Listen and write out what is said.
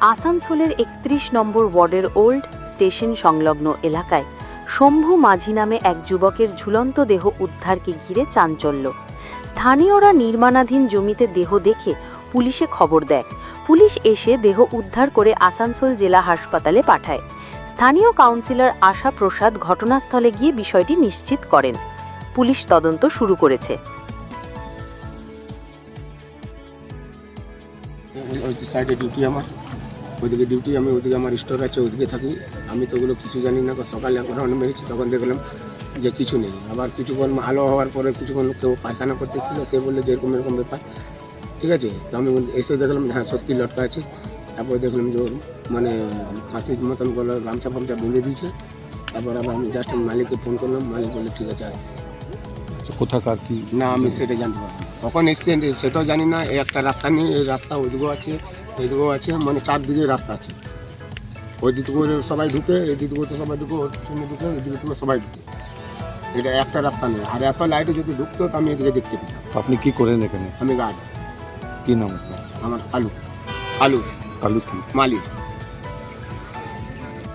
আসানসোলের একত্রিশ নম্বর ওয়ার্ডের ওল্ড স্টেশন সংলগ্ন এলাকায় শম্ভু মাঝি নামে এক যুবকের ঝুলন্ত দেহ উদ্ধারকে ঘিরে চাঞ্চল্য। স্থানীয়রা নির্মাণাধীন জমিতে দেহ দেখে পুলিশে খবর দেয়। পুলিশ এসে দেহ উদ্ধার করে আসানসোল জেলা হাসপাতালে পাঠায়। স্থানীয় কাউন্সিলর আশা প্রসাদ ঘটনাস্থলে গিয়ে বিষয়টি নিশ্চিত করেন। পুলিশ তদন্ত শুরু করেছে। ডিউটি আমার। ওইদিকে ডিউটি আমি ওইদিকে আমার স্টোর আছে ওইদিকে থাকি। আমি তো ওগুলো কিছু জানি না। সকালে রাউন্ড মেরেছি তখন দেখলাম যে কিছু নেই। আবার কিছুক্ষণ আলো হওয়ার পরে কিছুক্ষণ কেউ পায়খানা করতেছিল সে বললে যে এরকম এরকম ব্যাপার। ঠিক আছে? তো আমি এসে দেখলাম হ্যাঁ সত্যি লটকা আছে। তারপরে দেখলাম যে মানে ফাঁসির মতন করে গামছা ফামছা বেঁধে দিয়েছে। তারপর আবার আমি জাস্ট মালিককে ফোন করলাম। মালিক বললে ঠিক আছে আসছি। কোথাকার কি? না আমি সেটা জানতে পারব না। কখন এসছেন সেটাও জানি না এই একটা রাস্তা নেই এই রাস্তা ওইদিকেও আছে এইদিকেও আছে মানে চারদিকে রাস্তা আছে। ওই দিকে করে সবাই ঢুকে এই দিকে তো সবাই ঢুকে ওর পিছনে ঢুকে এই দিকে থেকে সবাই ঢুকে। এটা একটা রাস্তা নেই আর এত লাইটে যদি ঢুকতো তো আমি এদিকে দেখতে পেতাম। আপনি কি করেন এখানে? আমি গার্ড। কী নাম আপনার? আমার আলু আলু আলু কি? মালিক।